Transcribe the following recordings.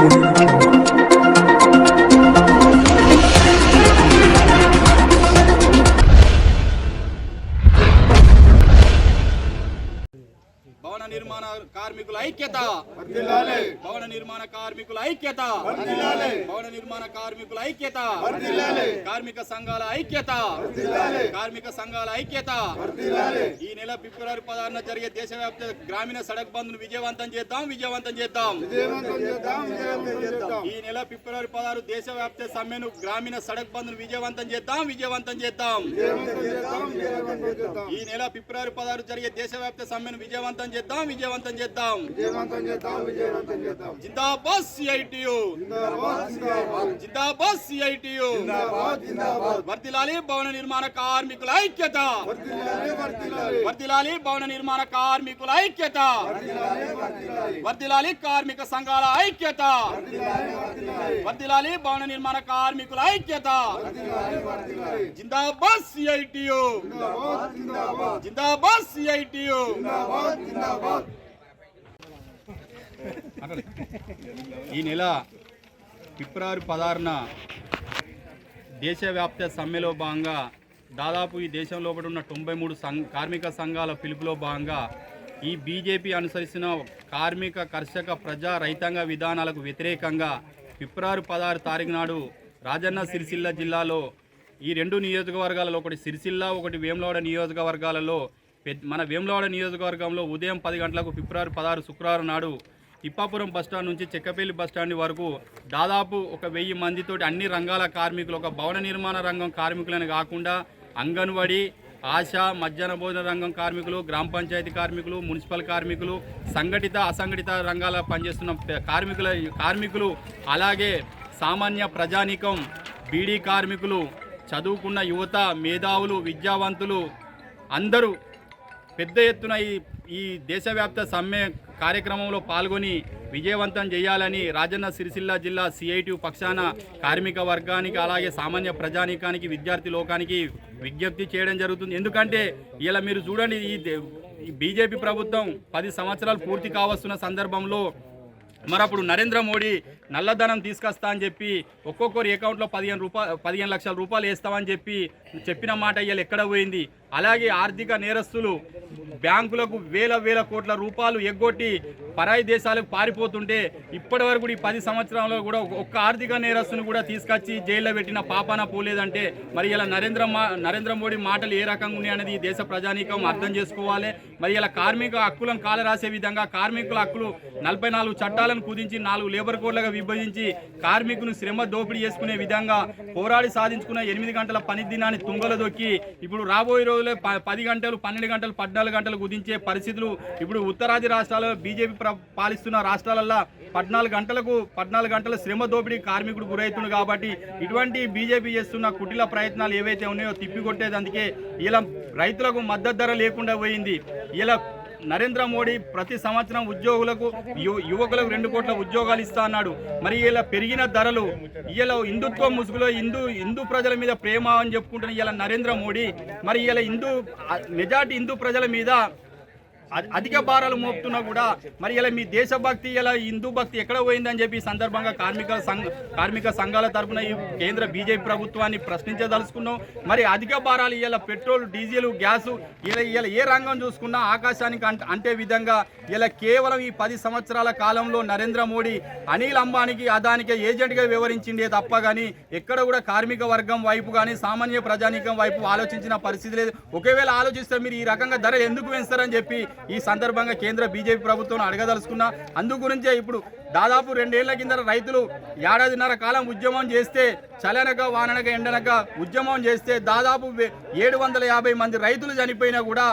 Thank you. భవన నిర్మాణ కార్మికుల ఐక్యత. భవన నిర్మాణ కార్మికుల ఐక్యత. భవన నిర్మాణ కార్మికుల ఐక్యత. కార్మిక సంఘాల ఐక్యత. కార్మిక సంఘాల ఐక్యత. ఈ నెల ఫిబ్రవరి పదహారున జరిగే దేశవ్యాప్త గ్రామీణ సడక్ బంద్ను విజయవంతం చేద్దాం. విజయవంతం చేద్దాం ఈ నెల ఫిబ్రవరి పదహారు దేశవ్యాప్త సమ్మెను గ్రామీణ సడక్ బంద్ను విజయవంతం చేద్దాం విజయవంతం చేద్దాం. ఈ నెల ఫిబ్రవరి పదహారు జరిగే దేశవ్యాప్త సమ్మెను విజయవంతం చేద్దాం. విజయవంతం చేద్దాం. జిందాబాద్ సిఐటియు. జిందాబాద్ సిఐటియు. వర్దిలాలి భవన నిర్మాణ కార్మికుల ఐక్యత. వర్దిలాలి భవన నిర్మాణ కార్మికుల ఐక్యత. వర్దిలాలి కార్మిక సంఘాల ఐక్యత. వర్దిలాలి భవన నిర్మాణ కార్మికుల ఐక్యత. జిందాబాద్ సిఐటియు. జిందాబాద్ సిఐటియు. ఈ నెల ఫిబ్రవరి పదహారున దేశవ్యాప్త సమ్మెలో భాగంగా దాదాపు ఈ దేశంలో ఉన్న తొంభై మూడు సంఘ కార్మిక సంఘాల పిలుపులో భాగంగా ఈ బీజేపీ అనుసరిస్తున్న కార్మిక కర్షక ప్రజా రైతాంగ విధానాలకు వ్యతిరేకంగా ఫిబ్రవరి పదహారు తారీఖు నాడు రాజన్న సిరిసిల్ల జిల్లాలో ఈ రెండు నియోజకవర్గాలలో ఒకటి సిరిసిల్ల ఒకటి వేములవాడ నియోజకవర్గాలలో మన వేములవాడ నియోజకవర్గంలో ఉదయం పది గంటలకు ఫిబ్రవరి పదహారు శుక్రవారం నాడు ఇప్పాపురం బస్టాండ్ నుంచి చెక్కపల్లి బస్టాండ్ వరకు దాదాపు ఒక వెయ్యి మందితోటి అన్ని రంగాల కార్మికులు ఒక భవన నిర్మాణ రంగం కార్మికులని కాకుండా అంగన్వాడీ ఆశా మధ్యాహ్న భోజన రంగం కార్మికులు గ్రామ పంచాయతీ కార్మికులు మున్సిపల్ కార్మికులు సంఘటిత అసంఘటిత రంగాల పనిచేస్తున్న కార్మికుల కార్మికులు అలాగే సామాన్య ప్రజానీకం బీడీ కార్మికులు చదువుకున్న యువత మేధావులు విద్యావంతులు అందరూ పెద్ద ఎత్తున ఈ ఈ దేశవ్యాప్త సమ్మె కార్యక్రమంలో పాల్గొని విజయవంతం చేయాలని రాజన్న సిరిసిల్ల జిల్లా సిఐటి పక్షాన కార్మిక వర్గానికి అలాగే సామాన్య ప్రజానీకానికి విద్యార్థి లోకానికి విజ్ఞప్తి చేయడం జరుగుతుంది. ఎందుకంటే ఇలా మీరు చూడండి ఈ దే- బీజేపీ ప్రభుత్వం పది సంవత్సరాలు పూర్తి కావస్తున్న సందర్భంలో మరప్పుడు నరేంద్ర మోడీ నల్లధనం తీసుకొస్తా అని చెప్పి ఒక్కొక్కరి అకౌంట్లో పదిహేను రూపాయలు పదిహేను లక్షల రూపాయలు వేస్తామని చెప్పి చెప్పిన మాట ఇవాళ ఎక్కడ పోయింది? అలాగే ఆర్థిక నేరస్తులు బ్యాంకులకు వేల వేల కోట్ల రూపాయలు ఎగ్గొట్టి పరాయి దేశాలకు పారిపోతుంటే ఇప్పటి వరకు ఈ పది సంవత్సరాల్లో కూడా ఒక్క ఆర్థిక నేరస్తుని కూడా తీసుకొచ్చి జైల్లో పెట్టిన పాపాన పోలేదంటే మరి ఇలా నరేంద్ర మా నరేంద్ర మోడీ మాటలు ఏ రకంగా ఉన్నాయనేది ఈ దేశ ప్రజానీకం అర్థం చేసుకోవాలి. మరి ఇలా కార్మిక హక్కులను కాల రాసే విధంగా కార్మికుల హక్కులు నలభై నాలుగు చట్టాలను కుదించి నాలుగు లేబర్ కోడ్లుగా విభజించి కార్మికులు శ్రమ దోపిడీ చేసుకునే విధంగా పోరాడి సాధించుకున్న ఎనిమిది గంటల పని దినాన్ని తుంగలు దొక్కి ఇప్పుడు రాబోయే రోజుల్లో ప- పది గంటలు పన్నెండు గంటలు పద్నాలుగు గంటలు కుదించే పరిస్థితులు ఇప్పుడు ఉత్తరాది రాష్ట్రాల్లో బీజేపీ పాలిస్తున్న రాష్ట్రాలల్లో పద్నాలుగు గంటలకు పద్నాలుగు గంటల శ్రమ దోపిడీ కార్మికుడు గురవుతుంది కాబట్టి ఇటువంటి బీజేపీ చేస్తున్న కుటిల ప్రయత్నాలు ఏవైతే ఉన్నాయో తిప్పికొట్టేది అందుకే ఇలా రైతులకు మద్దతు ధర లేకుండా పోయింది. ఇలా నరేంద్ర మోడీ ప్రతి సంవత్సరం ఉద్యోగులకు యువకులకు రెండు కోట్ల ఉద్యోగాలు ఇస్తా అన్నాడు. మరి ఇలా పెరిగిన ధరలు ఇలా హిందుత్వ ముసుగులో హిందూ హిందూ ప్రజల మీద ప్రేమ అని చెప్పుకుంటున్న ఇలా నరేంద్ర మోడీ మరి ఇలా హిందూ మెజార్టీ హిందూ ప్రజల మీద అధిక భారాలు మోపుతున్నా కూడా మరి ఇలా మీ దేశభక్తి ఇలా హిందూ భక్తి ఎక్కడ పోయిందని చెప్పి ఈ సందర్భంగా కార్మిక సంఘ కార్మిక సంఘాల తరపున ఈ కేంద్ర బీజేపీ ప్రభుత్వాన్ని ప్రశ్నించదలుచుకున్నాం. మరి అధిక భారాలు ఇలా పెట్రోల్ డీజిల్ గ్యాస్ ఇలా ఇలా ఏ రంగం చూసుకున్నా ఆకాశానికి అంట అంటే విధంగా ఇలా కేవలం ఈ పది సంవత్సరాల కాలంలో నరేంద్ర మోడీ అనిల్ అంబానీకి అదానికి ఏజెంట్గా వివరించిందే తప్ప కానీ ఎక్కడ కూడా కార్మిక వర్గం వైపు కానీ సామాన్య ప్రజానీకం వైపు ఆలోచించిన పరిస్థితి లేదు. ఒకవేళ ఆలోచిస్తే మీరు ఈ రకంగా ధర ఎందుకు పెంచుతారని చెప్పి ఈ సందర్భంగా కేంద్ర బీజేపీ ప్రభుత్వం అడగదలుచుకున్నా అందు గురించే ఇప్పుడు దాదాపు రెండేళ్ళ కింద రైతులు ఏడాదిన్నర కాలం ఉద్యమం చేస్తే చలనక వాననక ఎండనక ఉద్యమం చేస్తే దాదాపు ఏడు వందల యాభై మంది రైతులు చనిపోయినా కూడా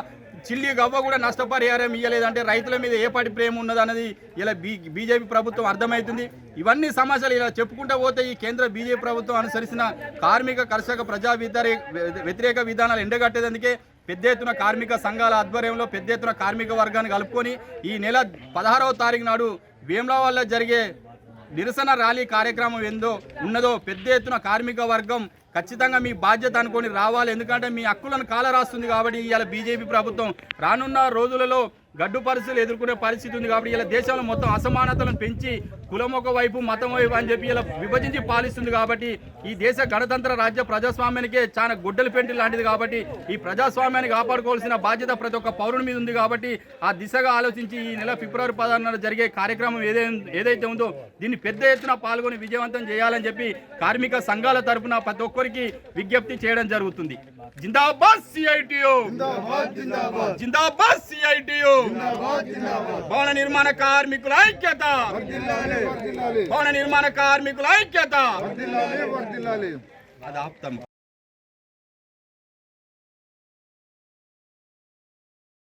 చిల్లి గవ్వ కూడా నష్టపరిహారం ఇవ్వలేదంటే రైతుల మీద ఏ పాటి ప్రేమ ఉన్నదన్నది ఇలా బీ బీజేపీ ప్రభుత్వం అర్థమవుతుంది. ఇవన్నీ సమస్యలు ఇలా చెప్పుకుంటూ పోతే ఈ కేంద్ర బీజేపీ ప్రభుత్వం అనుసరిసిన కార్మిక కర్షక ప్రజా వ్యతిరేక వ్యతిరేక విధానాలు ఎండగట్టేందుకే పెద్ద ఎత్తున కార్మిక సంఘాల ఆధ్వర్యంలో పెద్ద ఎత్తున కార్మిక వర్గాన్ని కలుపుకొని ఈ నెల పదహారవ తారీఖు నాడు వేములవాడలో జరిగే నిరసన ర్యాలీ కార్యక్రమం ఏందో ఉన్నదో పెద్ద ఎత్తున కార్మిక వర్గం ఖచ్చితంగా మీ బాధ్యత అనుకొని రావాలి. ఎందుకంటే మీ హక్కులను కాల రాస్తుంది కాబట్టి ఇవాళ బీజేపీ ప్రభుత్వం రానున్న రోజులలో గడ్డు పరిస్థితులు ఎదుర్కొనే పరిస్థితి ఉంది కాబట్టి ఇలా దేశంలో మొత్తం అసమానతలను పెంచి కులం ఒక వైపు మతం వైపు అని చెప్పి ఇలా విభజించి పాలిస్తుంది కాబట్టి ఈ దేశ గణతంత్ర రాజ్య ప్రజాస్వామ్యానికే చాలా గుడ్డల పెంటి లాంటిది కాబట్టి ఈ ప్రజాస్వామ్యాన్ని కాపాడుకోవాల్సిన బాధ్యత ప్రతి ఒక్క పౌరుని మీద ఉంది కాబట్టి ఆ దిశగా ఆలోచించి ఈ నెల ఫిబ్రవరి పదహారున జరిగే కార్యక్రమం ఏదై ఏదైతే ఉందో దీన్ని పెద్ద ఎత్తున పాల్గొని విజయవంతం చేయాలని చెప్పి కార్మిక సంఘాల తరపున ప్రతి ఒక్కరికి విజ్ఞప్తి చేయడం జరుగుతుంది. జిందాబాద్. సిఐటియు జిందాబాద్ సిఐటియు భవన నిర్మాణ కార్మికుల ఐక్యత. భవన నిర్మాణ కార్మికుల ఐక్యత. అది